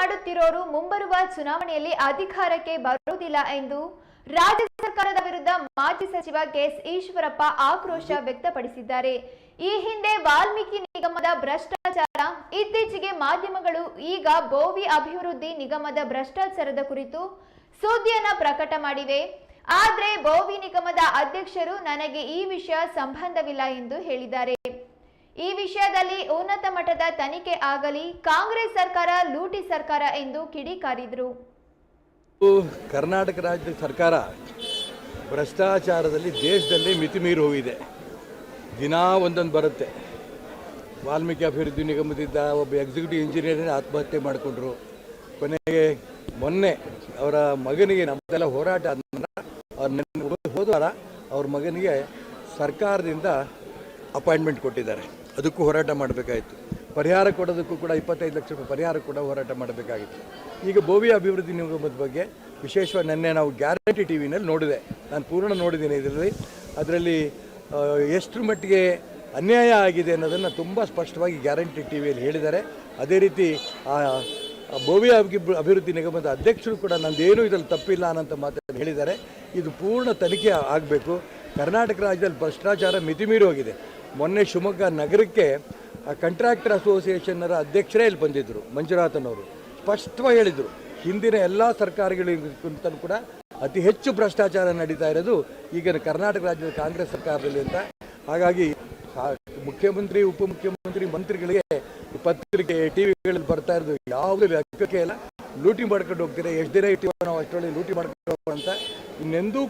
ಮಾಡುತ್ತಿರೋರು ಮುಂಬರುವ ಚುನಾವಣೆಯಲ್ಲಿ ಅಧಿಕಾರಕ್ಕೆ ಬರುವುದಿಲ್ಲ ಎಂದು ರಾಜ್ಯ ಸರ್ಕಾರದ ವಿರುದ್ಧ ಮಾಜಿ ಸಚಿವ ಕೆಎಸ್ ಈಶ್ವರಪ್ಪ ಆಕ್ರೋಶ ವ್ಯಕ್ತಪಡಿಸಿದ್ದಾರೆ. ಈ ಹಿಂದೆ ವಾಲ್ಮೀಕಿ ನಿಗಮದ ಭ್ರಷ್ಟಾಚಾರ, ಇತ್ತೀಚೆಗೆ ಮಾಧ್ಯಮಗಳು ಈಗ ಬೋವಿ ಅಭಿವೃದ್ಧಿ ನಿಗಮದ ಭ್ರಷ್ಟಾಚಾರದ ಕುರಿತು ಸುದ್ದಿಯನ್ನ ಪ್ರಕಟ ಮಾಡಿವೆ. ಆದ್ರೆ ಬೋವಿ ನಿಗಮದ ಅಧ್ಯಕ್ಷರು ನನಗೆ ಈ ವಿಷಯ ಸಂಬಂಧವಿಲ್ಲ ಎಂದು ಹೇಳಿದ್ದಾರೆ. ಈ ವಿಷಯದಲ್ಲಿ ಉನ್ನತ ಮಟ್ಟದ ತನಿಖೆ ಆಗಲಿ ಕಾಂಗ್ರೆಸ್ ಸರ್ಕಾರ ಲೂಟಿ ಸರ್ಕಾರ ಎಂದು ಕಿಡಿಕಾರಿದ್ರು. ಕರ್ನಾಟಕ ರಾಜ್ಯದ ಸರ್ಕಾರ ಭ್ರಷ್ಟಾಚಾರದಲ್ಲಿ ದೇಶದಲ್ಲಿ ಮಿತಿ ಮೀರಿ ಹೋಗಿದೆ. ದಿನಾ ಒಂದೊಂದು ಬರುತ್ತೆ. ವಾಲ್ಮೀಕಿ ಅಭಿವೃದ್ಧಿ ನಿಗಮದಿಂದ ಒಬ್ಬ ಎಕ್ಸಿಕ್ಯೂಟಿವ್ ಇಂಜಿನಿಯರ್ ಆತ್ಮಹತ್ಯೆ ಮಾಡಿಕೊಂಡ್ರು. ಕೊನೆಗೆ ಮೊನ್ನೆ ಅವರ ಮಗನಿಗೆ ನಮ್ಮದೆಲ್ಲ ಹೋರಾಟ ಅವ್ರ ಹೋದವಾರ ಅವ್ರ ಮಗನಿಗೆ ಸರ್ಕಾರದಿಂದ ಅಪಾಯಿಂಟ್ಮೆಂಟ್ ಕೊಟ್ಟಿದ್ದಾರೆ. ಅದಕ್ಕೂ ಹೋರಾಟ ಮಾಡಬೇಕಾಯಿತು. ಪರಿಹಾರ ಕೊಡೋದಕ್ಕೂ ಕೂಡ ಇಪ್ಪತ್ತೈದು ಲಕ್ಷ ರೂಪಾಯಿ ಪರಿಹಾರ ಕೂಡ ಹೋರಾಟ ಮಾಡಬೇಕಾಗಿತ್ತು. ಈಗ ಭೋವಿ ಅಭಿವೃದ್ಧಿ ನಿಗಮದ ಬಗ್ಗೆ ವಿಶೇಷವಾಗಿ ನಿನ್ನೆ ನಾವು ಗ್ಯಾರಂಟಿ ಟಿ ವಿನಲ್ಲಿ ನೋಡಿದೆ. ನಾನು ಪೂರ್ಣ ನೋಡಿದ್ದೀನಿ ಇದರಲ್ಲಿ. ಅದರಲ್ಲಿ ಎಷ್ಟು ಮಟ್ಟಿಗೆ ಅನ್ಯಾಯ ಆಗಿದೆ ಅನ್ನೋದನ್ನು ತುಂಬ ಸ್ಪಷ್ಟವಾಗಿ ಗ್ಯಾರಂಟಿ ಟಿ ವಿಯಲ್ಲಿ ಹೇಳಿದ್ದಾರೆ. ಅದೇ ರೀತಿ, ಆ ಅಭಿ- ಅಭಿವೃದ್ಧಿ ನಿಗಮದ ಅಧ್ಯಕ್ಷರು ಕೂಡ ನಂದೇನೂ ಇದರಲ್ಲಿ ತಪ್ಪಿಲ್ಲ ಅನ್ನೋಂಥ ಮಾತನ್ನು ಹೇಳಿದ್ದಾರೆ. ಇದು ಪೂರ್ಣ ತನಿಖೆ ಆಗಬೇಕು. ಕರ್ನಾಟಕ ರಾಜ್ಯದಲ್ಲಿ ಭ್ರಷ್ಟಾಚಾರ ಮಿತಿಮೀರಿ ಹೋಗಿದೆ. ಮೊನ್ನೆ ಶಿವಮೊಗ್ಗ ನಗರಕ್ಕೆ ಕಂಟ್ರಾಕ್ಟರ್ ಅಸೋಸಿಯೇಷನ್ನರ ಅಧ್ಯಕ್ಷರೇ ಇಲ್ಲಿ ಬಂದಿದ್ದರು ಮಂಜುನಾಥನವರು ಸ್ಪಷ್ಟವಾಗಿ ಹೇಳಿದರು, ಹಿಂದಿನ ಎಲ್ಲ ಸರ್ಕಾರಗಳಿಗಿಂತ ಕೂಡ ಅತಿ ಹೆಚ್ಚು ಭ್ರಷ್ಟಾಚಾರ ನಡೀತಾ ಇರೋದು ಈಗ ಕರ್ನಾಟಕ ರಾಜ್ಯದ ಕಾಂಗ್ರೆಸ್ ಸರ್ಕಾರದಲ್ಲಿ ಅಂತ. ಹಾಗಾಗಿ ಮುಖ್ಯಮಂತ್ರಿ, ಉಪಮುಖ್ಯಮಂತ್ರಿ, ಮಂತ್ರಿಗಳಿಗೆ ಪತ್ರಿಕೆ ಪತ್ರಿಕೆ, ಟಿವಿಗಳಲ್ಲಿ ಬರ್ತಾ ಇರೋದು ಯಾವುದೇ ಲೆಕ್ಕಕ್ಕೆ ಇಲ್ಲ. ಲೂಟಿ ಮಾಡ್ಕೊಂಡು ಹೋಗ್ತಾರೆ, ಎಷ್ಟು ದಿನ ಇಟ್ಟಿವೋ ನಾವು ಅಷ್ಟರಲ್ಲಿ ಲೂಟಿ ಮಾಡ್ಕೊಂಡು ಹೋಗೋ ಅಂತ ಇನ್ನೆಂದೂ